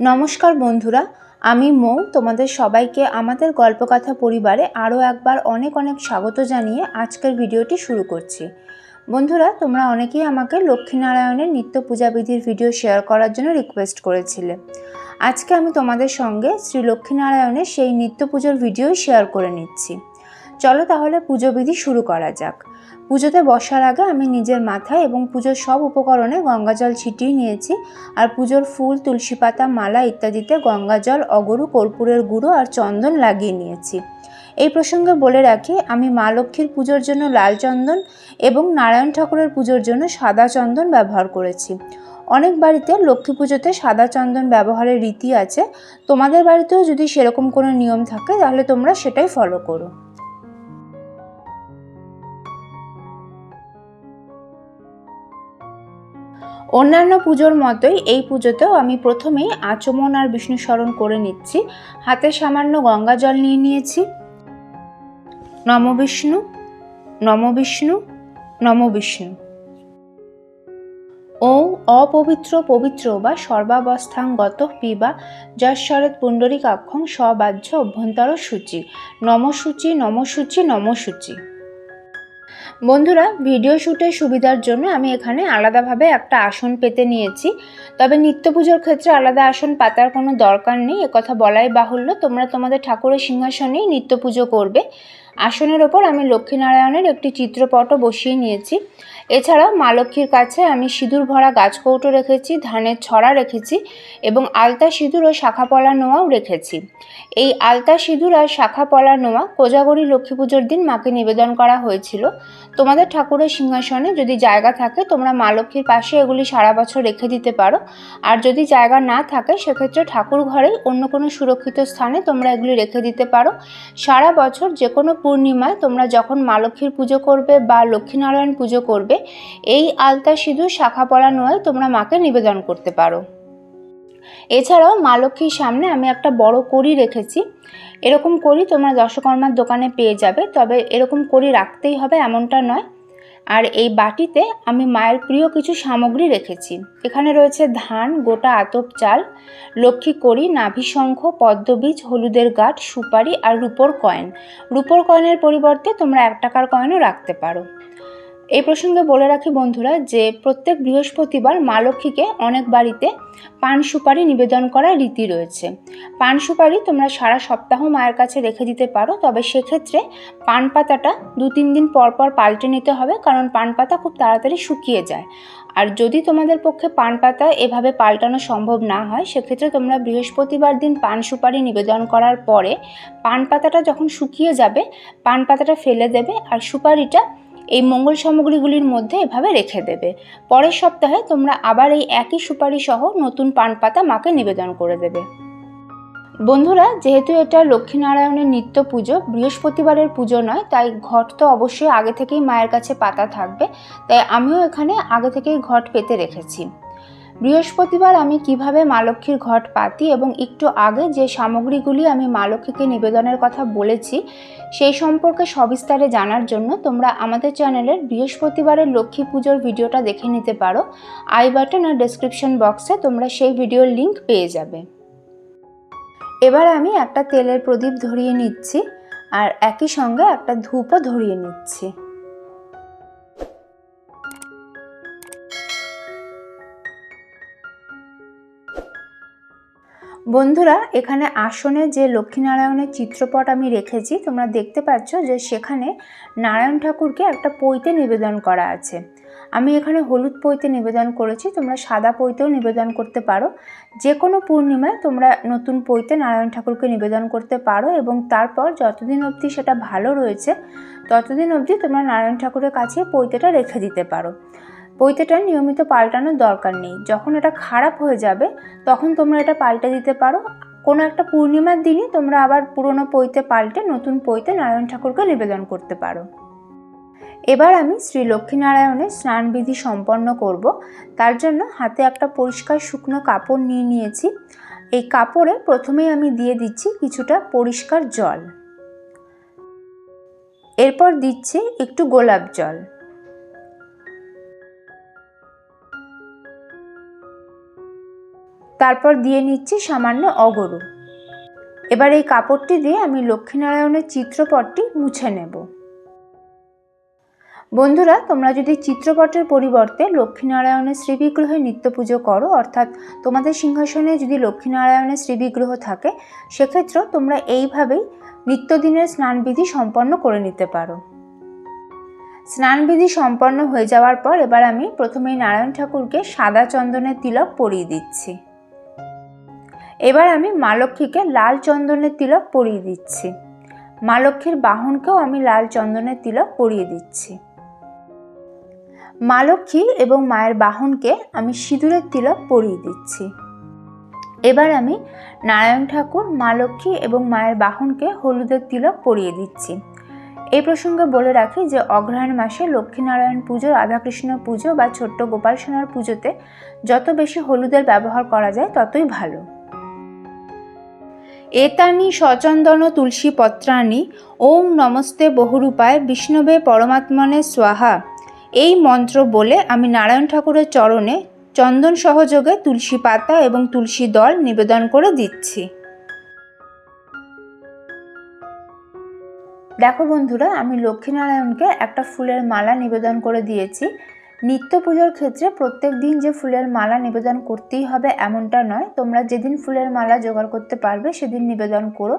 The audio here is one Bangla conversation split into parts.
নমস্কার বন্ধুরা, আমি মৌ। তোমাদের সবাইকে আমাদের গল্পকথা পরিবারে আরও একবার অনেক অনেক স্বাগত জানিয়ে আজকের ভিডিওটি শুরু করছি। বন্ধুরা, তোমরা অনেকেই আমাকে লক্ষ্মীনারায়ণের নিত্য পূজাবিধির ভিডিও শেয়ার করার জন্য রিকোয়েস্ট করেছিলে। আজকে আমি তোমাদের সঙ্গে শ্রী লক্ষ্মীনারায়ণের সেই নিত্য পুজোর ভিডিও শেয়ার করে নিচ্ছি। চলো তাহলে পুজোবিধি শুরু করা যাক। পুজোতে বসার আগে আমি নিজের মাথায় এবং পুজোর সব উপকরণে গঙ্গা জল ছিটিয়ে নিয়েছি। আর পুজোর ফুল, তুলসী পাতা, মালা ইত্যাদিতে গঙ্গা জল, অগরু, কর্পূরের গুঁড়ো আর চন্দন লাগিয়ে নিয়েছি। এই প্রসঙ্গে বলে রাখি, আমি মা লক্ষ্মীর পুজোর জন্য লাল চন্দন এবং নারায়ণ ঠাকুরের পুজোর জন্য সাদা চন্দন ব্যবহার করেছি। অনেক বাড়িতে লক্ষ্মী পুজোতে সাদা চন্দন ব্যবহারের রীতি আছে। তোমাদের বাড়িতেও যদি সেরকম কোনো নিয়ম থাকে, তাহলে তোমরা সেটাই ফলো করো। অন্যান্য পুজোর মতোই এই পুজোতেও আমি প্রথমেই আচমন আর বিষ্ণু স্মরণ করে নিচ্ছি। হাতে সামান্য গঙ্গা জল নিয়ে নিয়েছি। নম বিষ্ণু নম বিষ্ণু নম বিষ্ণু। ও অপবিত্র পবিত্র বা সর্বাবস্থাঙ্গত পিবা যশ্বরেত পুণ্ডরিকাক্ষং সবাহ্য অভ্যন্তর সূচি নমসূচি নমসূচি নমসূচি। বন্ধুরা ভিডিও শ্যুটের সুবিধার জন্য আমি এখানে আলাদাভাবে একটা আসন পেতে নিয়েছি। তবে নিত্য পুজোর ক্ষেত্রে আলাদা আসন পাতার কোনো দরকার নেই। একথা বলাই বাহুল্য। তোমরা তোমাদের ঠাকুরের সিংহাসনেই নিত্য পুজো করবে। আসনের ওপর আমি লক্ষ্মীনারায়ণের একটি চিত্রপটও বসিয়ে নিয়েছি। এছাড়াও মা লক্ষ্মীর কাছে আমি সিঁদুর ভরা গাছকৌটো রেখেছি, ধানের ছড়া রেখেছি এবং আলতা সিঁদুর ও শাখা পলা নোয়াও রেখেছি। এই আলতা সিঁদুর আর শাখা পলা নোয়া কোজাগরি লক্ষ্মী পুজোর দিন মাকে নিবেদন করা হয়েছিল। তোমাদের ঠাকুরের সিংহাসনে যদি জায়গা থাকে, তোমরা মা লক্ষ্মীর পাশে এগুলি সারা বছর রেখে দিতে পারো। আর যদি জায়গা না থাকে, সেক্ষেত্রে ঠাকুর ঘরেই অন্য কোনো সুরক্ষিত স্থানে তোমরা এগুলি রেখে দিতে পারো। সারা বছর যে কোনো পূর্ণিমায় তোমরা যখন মা লক্ষ্মীর পুজো করবে বা লক্ষ্মীনারায়ণ পুজো করবে, এই আলতা সিঁদুর, শাখা পলা নয় তোমরা মাকে নিবেদন করতে পারো। এছাড়াও মা লক্ষ্মীর সামনে আমি একটা বড় করি রেখেছি। এরকম করি তোমরা দশকর্মার দোকানে পেয়ে যাবে, তবে এরকম করি রাখতেই হবে এমনটা নয়। আর এই বাটিতে আমি মায়ের প্রিয় কিছু সামগ্রী রেখেছি। এখানে রয়েছে ধান, গোটা আতপ চাল, লক্ষ্মী করি নাভিশঙ্খ পদ্মবীজ হলুদের গাঠ সুপারি আর রুপোর কয়েন। রুপোর কয়েনের পরিবর্তে তোমরা এক টাকার কয়েনও রাখতে পারো। এই প্রসঙ্গে বলে রাখি বন্ধুরা যে প্রত্যেক বৃহস্পতিবার মা লক্ষ্মীকে অনেক বাড়িতে পান সুপারি নিবেদন করার রীতি রয়েছে। পান সুপারি তোমরা সারা সপ্তাহ মায়ের কাছে রেখে দিতে পারো, তবে সেক্ষেত্রে পান পাতাটা দু তিন দিন পর পর পাল্টে নিতে হবে, কারণ পান পাতা খুব তাড়াতাড়ি শুকিয়ে যায়। আর যদি তোমাদের পক্ষে পান পাতা এভাবে পাল্টানো সম্ভব না হয়, সেক্ষেত্রে তোমরা বৃহস্পতিবার দিন পান সুপারি নিবেদন করার পরে পান পাতাটা যখন শুকিয়ে যাবে, পান পাতাটা ফেলে দেবে আর সুপারিটা এই মঙ্গল সামগ্রীগুলির মধ্যে এভাবে রেখে দেবে। পরের সপ্তাহে তোমরা আবার এই একই সুপারি সহ নতুন পান পাতা মাকে নিবেদন করে দেবে। বন্ধুরা, যেহেতু এটা লক্ষ্মীনারায়ণের নিত্য পুজো, বৃহস্পতিবারের পুজো নয়, তাই ঘট তো অবশ্যই আগে থেকেই মায়ের কাছে পাতা থাকবে। তাই আমিও এখানে আগে থেকেই ঘট পেতে রেখেছি। বৃহস্পতিবার আমি কীভাবে মা লক্ষ্মীর ঘট পাতি এবং একটু আগে যে সামগ্রীগুলি আমি মা লক্ষ্মীকে নিবেদনের কথা বলেছি, সেই সম্পর্কে সবিস্তারে জানার জন্য তোমরা আমাদের চ্যানেলের বৃহস্পতিবারের লক্ষ্মী পুজোর ভিডিওটা দেখে নিতে পারো। আই বাটন আর ডেসক্রিপশন বক্সে তোমরা সেই ভিডিওর লিংক পেয়ে যাবে। এবার আমি একটা তেলের প্রদীপ ধরিয়ে নিচ্ছি আর একই সঙ্গে একটা ধূপও ধরিয়ে নিচ্ছি। বন্ধুরা, এখানে আসনে যে লক্ষ্মীনারায়ণের চিত্রপট আমি রেখেছি, তোমরা দেখতে পাচ্ছ যে সেখানে নারায়ণ ঠাকুরকে একটা পৈতে নিবেদন করা আছে। আমি এখানে হলুদ পৈতে নিবেদন করেছি, তোমরা সাদা পৈতেও নিবেদন করতে পারো। যে কোনো পূর্ণিমায় তোমরা নতুন পৈতে নারায়ণ ঠাকুরকে নিবেদন করতে পারো এবং তারপর যতদিন অবধি সেটা ভালো রয়েছে, ততদিন অবধি তোমরা নারায়ণ ঠাকুরের কাছে পৈতেটা রেখে দিতে পারো। পৈতেটা নিয়মিত পাল্টানোর দরকার নেই। যখন এটা খারাপ হয়ে যাবে, তখন তোমরা এটা পাল্টে দিতে পারো। কোনো একটা পূর্ণিমার দিনই তোমরা আবার পুরনো পৈতে পাল্টে নতুন পৈতে নারায়ণ ঠাকুরকে নিবেদন করতে পারো। এবার আমি শ্রী লক্ষ্মীনারায়ণের স্নানবিধি সম্পন্ন করব। তার জন্য হাতে একটা পরিষ্কার শুকনো কাপড় নিয়ে নিয়েছি। এই কাপড়ে প্রথমেই আমি দিয়ে দিচ্ছি কিছুটা পরিষ্কার জল। এরপর দিচ্ছি একটু গোলাপ জল। তারপর দিয়ে নিচ্ছি সামান্য অগরু। এবার এই কাপড়টি দিয়ে আমি লক্ষ্মীনারায়ণের চিত্রপটটি মুছে নেব। বন্ধুরা, তোমরা যদি চিত্রপটের পরিবর্তে লক্ষ্মীনারায়ণের শ্রীবিগ্রহে নিত্য পুজো করো, অর্থাৎ তোমাদের সিংহাসনে যদি লক্ষ্মীনারায়ণের শ্রীবিগ্রহ থাকে সেক্ষেত্রেও তোমরা এইভাবেই নিত্যদিনের স্নানবিধি সম্পন্ন করে নিতে পারো। স্নানবিধি সম্পন্ন হয়ে যাওয়ার পর এবার আমি প্রথমেই নারায়ণ ঠাকুরকে সাদা চন্দনের তিলক পরিয়ে দিচ্ছি। এবার আমি মা লক্ষ্মীকে লাল চন্দনের তিলক পরিয়ে দিচ্ছি। মা লক্ষ্মীর বাহনকেও আমি লাল চন্দনের তিলক পরিয়ে দিচ্ছি। মা লক্ষ্মী এবং মায়ের বাহনকে আমি সিঁদুরের তিলক পরিয়ে দিচ্ছি। এবার আমি নারায়ণ ঠাকুর, মা লক্ষ্মী এবং মায়ের বাহনকে হলুদের তিলক পরিয়ে দিচ্ছি। এই প্রসঙ্গে বলে রাখি যে অগ্রহায়ণ মাসে লক্ষ্মীনারায়ণ পুজো, রাধাকৃষ্ণ পুজো বা ছোট্ট গোপাল সোনার পুজোতে যত বেশি হলুদের ব্যবহার করা যায় ততই ভালো। এতানি সচন্দন তুলসী পত্রাণি, ওম নমস্তে বহুরূপায় বিষ্ণবে পরমাত্মনে স্বাহা। এই মন্ত্র বলে আমি নারায়ণ ঠাকুরের চরণে চন্দন সহযোগে তুলসী পাতা এবং তুলসী দল নিবেদন করে দিচ্ছি। দেখো বন্ধুরা, আমি লক্ষ্মীনারায়ণকে একটা ফুলের মালা নিবেদন করে দিয়েছি। নিত্য পুজোর ক্ষেত্রে প্রত্যেক দিন যে ফুলের মালা নিবেদন করতেই হবে এমনটা নয়। তোমরা যেদিন ফুলের মালা জোগাড় করতে পারবে, সেদিন নিবেদন করো।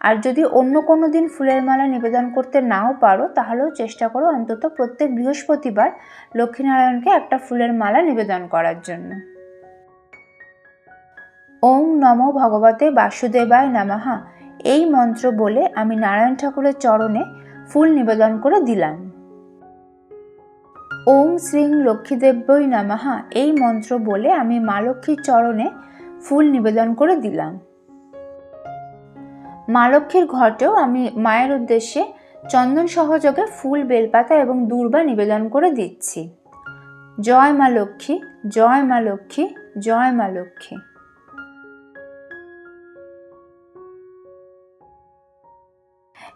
আর যদি অন্য কোনো দিন ফুলের মালা নিবেদন করতে নাও পারো, তাহলেও চেষ্টা করো অন্তত প্রত্যেক বৃহস্পতিবার লক্ষ্মীনারায়ণকে একটা ফুলের মালা নিবেদন করার জন্য। ওম নম ভগবতে বাসুদেবায় নামাহা এই মন্ত্র বলে আমি নারায়ণ ঠাকুরের চরণে ফুল নিবেদন করে দিলাম। ওম শ্রীং লক্ষ্মীদেব্যই নামাহা এই মন্ত্র বলে আমি মা লক্ষ্মীর চরণে ফুল নিবেদন করে দিলাম। মা লক্ষ্মীর ঘটেও আমি মায়ের উদ্দেশ্যে চন্দন সহযোগে ফুল, বেলপাতা এবং দূর্বা নিবেদন করে দিচ্ছি। জয় মা লক্ষ্মী, জয় মা লক্ষ্মী, জয় মা লক্ষ্মী।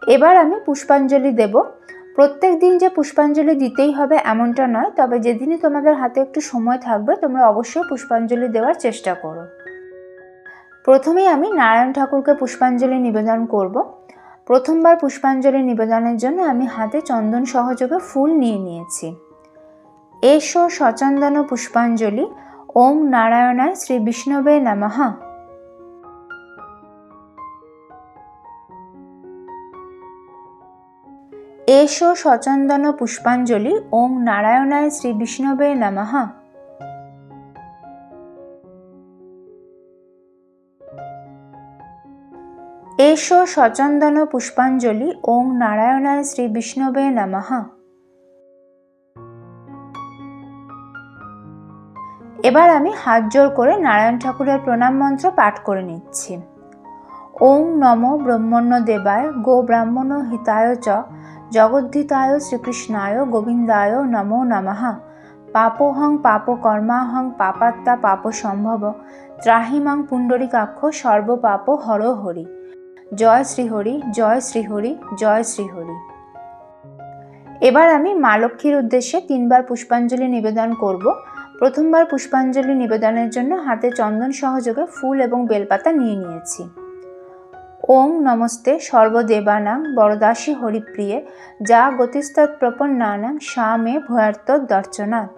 এবার আমি পুষ্পাঞ্জলি দেব। প্রত্যেক দিন যে পুষ্পাঞ্জলি দিতেই হবে এমনটা নয়, তবে যেদিনই তোমাদের হাতে একটু সময় থাকবে, তোমরা অবশ্যই পুষ্পাঞ্জলি দেওয়ার চেষ্টা করো। প্রথমেই আমি নারায়ণ ঠাকুরকে পুষ্পাঞ্জলি নিবেদন করব। প্রথমবার পুষ্পাঞ্জলি নিবেদনের জন্য আমি হাতে চন্দন সহযোগে ফুল নিয়ে নিয়েছি। এসো সচন্দন পুষ্পাঞ্জলি, ওম নারায়ণায় শ্রী বিষ্ণবে নমঃ। এসো সচন্দন পুষ্পাঞ্জলি, ওম নারায়ণায় শ্রী বিষ্ণবে নমঃ। এসো সচন্দন পুষ্পাঞ্জলি, ওম নারায়ণায় শ্রী বিষ্ণবে নমঃ। এবার আমি হাত জোর করে নারায়ণ ঠাকুরের প্রণাম মন্ত্র পাঠ করে নিচ্ছি। ওম নম ব্রহ্মণ্য দেবায়, গো ব্রাহ্মণ হিতায় চ জগদ্ধিতায় শ্রীকৃষ্ণায় গোবিন্দায় নমো নমঃ। পাপোহং পাপকর্মাহং পাপাত্তা পাপ সম্ভব ত্রাহিমাং পুণ্ডরিকাক্ষ সর্বপাপ হর হরি। জয় শ্রীহরি জয় শ্রীহরি জয় শ্রীহরি। এবার আমি মা লক্ষ্মীর উদ্দেশ্যে তিনবার পুষ্পাঞ্জলি নিবেদন করব। প্রথমবার পুষ্পাঞ্জলি নিবেদনের জন্য হাতে চন্দন সহযোগে ফুল এবং বেলপাতা নিয়ে নিয়েছি। ওম নমস্তে সর্বদেবানাং বরদাসী হরিপ্রিয়ে যা গতিস্তৎ প্রপন্নানাং সা মে ভয়ার্ত দর্শনাথ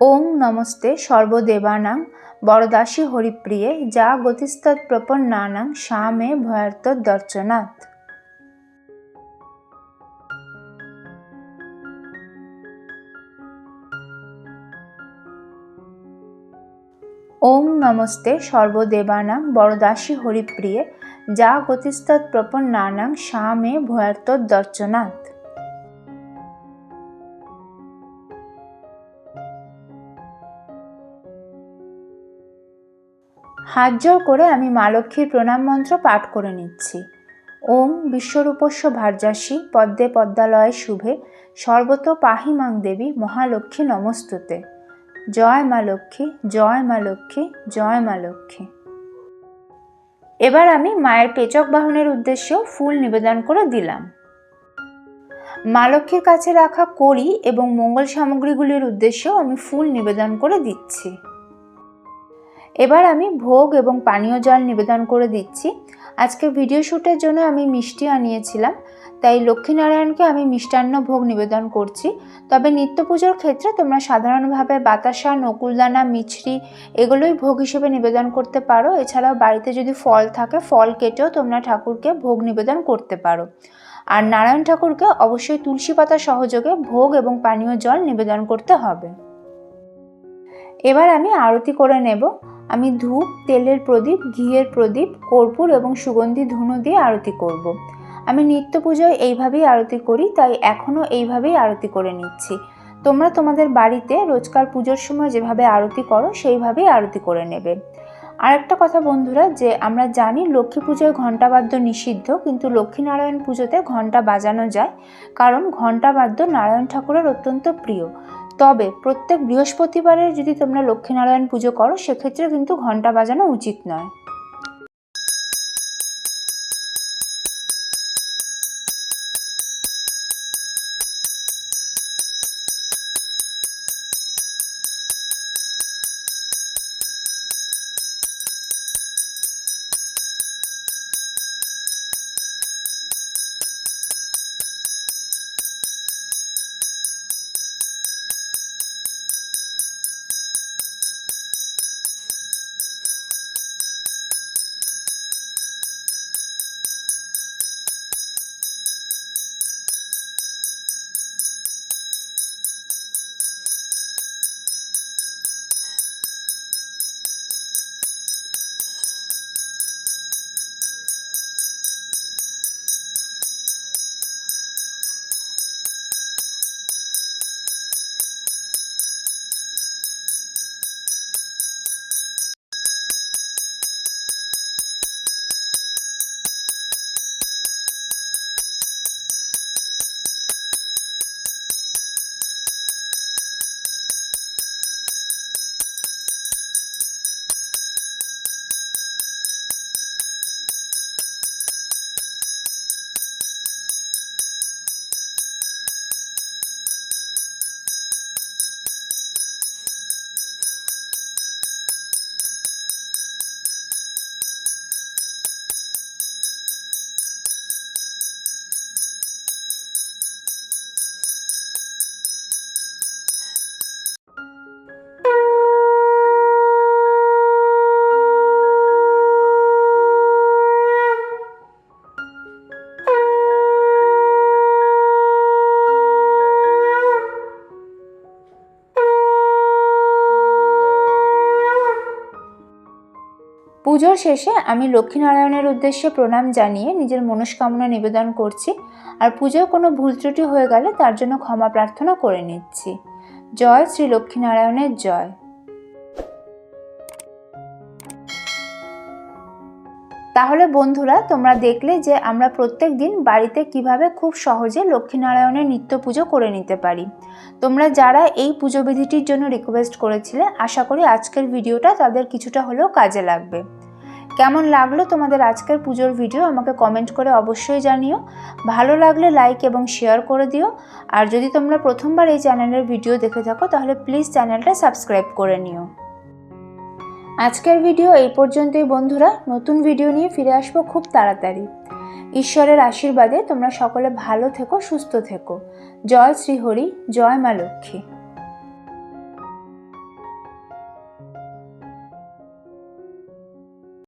ওম নমস্তে সর্বদেবানাং বরদাসী হরিপ্রিয়ে যা গতিস্তৎ প্রপন্নানাং সা মে ভয়ার্ত দর্শনাথ ওম নমস্তে সর্বদেবানাং বরদাসী হরিপ্রিয়ে যা গতিস্তৎ প্রপন্নানাং সা মে ভয়ার্ত দর্শনাথ হাত জোর করে আমি মা লক্ষ্মীর প্রণাম মন্ত্র পাঠ করে নিচ্ছি। ওম বিশ্বরূপস্য ভার্যাসী পদ্মে পদ্মালয়ে শুভে সর্বত পাহিমাং দেবী মহালক্ষ্মী নমস্তুতে। জয় মা লক্ষ্মী, জয় মা লক্ষ্মী, জয় মা লক্ষ্মী। এবার আমি মায়ের পেচক বাহনের উদ্দেশ্যেও ফুল নিবেদন করে দিলাম। মা লক্ষ্মীর কাছে রাখা কড়ি এবং মঙ্গল সামগ্রীগুলির উদ্দেশ্যেও আমি ফুল নিবেদন করে দিচ্ছি। এবার আমি ভোগ এবং পানীয় জল নিবেদন করে দিচ্ছি। আজকে ভিডিও শ্যুটের জন্য আমি মিষ্টি আনিয়েছিলাম, তাই লক্ষ্মীনারায়ণকে আমি মিষ্টান্ন ভোগ নিবেদন করছি। তবে নিত্য পুজোর ক্ষেত্রে তোমরা সাধারণভাবে বাতাসা, নকুলদানা, মিছরি এগুলোই ভোগ হিসেবে নিবেদন করতে পারো। এছাড়াও বাড়িতে যদি ফল থাকে, ফল কেটেও তোমরা ঠাকুরকে ভোগ নিবেদন করতে পারো। আর নারায়ণ ঠাকুরকে অবশ্যই তুলসী পাতা সহযোগে ভোগ এবং পানীয় জল নিবেদন করতে হবে। এবার আমি আরতি করে নেব। আমি ধূপ, তেলের প্রদীপ, ঘিয়ের প্রদীপ, কর্পূর এবং সুগন্ধি ধুনো দিয়ে আরতি করব। আমি নিত্য পুজোয় এইভাবেই আরতি করি, তাই এখনও এইভাবেই আরতি করে নিচ্ছি। তোমরা তোমাদের বাড়িতে রোজকার পুজোর সময় যেভাবে আরতি করো, সেইভাবেই আরতি করে নেবে। আর একটা কথা বন্ধুরা, যে আমরা জানি লক্ষ্মী পুজোয় ঘণ্টা বাদ্য নিষিদ্ধ, কিন্তু লক্ষ্মীনারায়ণ পুজোতে ঘণ্টা বাজানো যায়, কারণ ঘণ্টা বাদ্য নারায়ণ ঠাকুরের অত্যন্ত প্রিয়। তবে প্রত্যেক বৃহস্পতিবারে যদি তোমরা লক্ষ্মীনারায়ণ পুজো করো সেক্ষেত্রে কিন্তু ঘণ্টা বাজানো উচিত নয়। পুজোর শেষে আমি লক্ষ্মীনারায়ণের উদ্দেশ্যে প্রণাম জানিয়ে নিজের মনস্কামনা নিবেদন করছি আর পুজোয় কোনো ভুল ত্রুটি হয়ে গেলে তার জন্য ক্ষমা প্রার্থনা করে নিচ্ছি। জয় শ্রী লক্ষ্মীনারায়ণের জয়। তাহলে বন্ধুরা, তোমরা দেখলে যে আমরা প্রত্যেক দিন বাড়িতে কীভাবে খুব সহজে লক্ষ্মীনারায়ণের নিত্য পুজো করে নিতে পারি। তোমরা যারা এই পুজো বিধিটির জন্য রিকোয়েস্ট করেছিলে, আশা করি আজকের ভিডিওটা তাদের কিছুটা হলেও কাজে লাগবে। কেমন লাগল তোমাদের আজকের পুজোর ভিডিও আমাকে কমেন্ট করে অবশ্যই জানিও। ভালো লাগলে লাইক এবং শেয়ার করে দিও। আর যদি তোমরা প্রথমবার এই চ্যানেলের ভিডিও দেখে থাকো, তাহলে প্লিজ চ্যানেলটা সাবস্ক্রাইব করে নিও। আজকের ভিডিও এই পর্যন্তই বন্ধুরা। নতুন ভিডিও নিয়ে ফিরে আসব খুব তাড়াতাড়ি। ঈশ্বরের আশীর্বাদে তোমরা সকলে ভালো থেকো, সুস্থ থেকো। জয় শ্রীহরি, জয় মা লক্ষ্মী।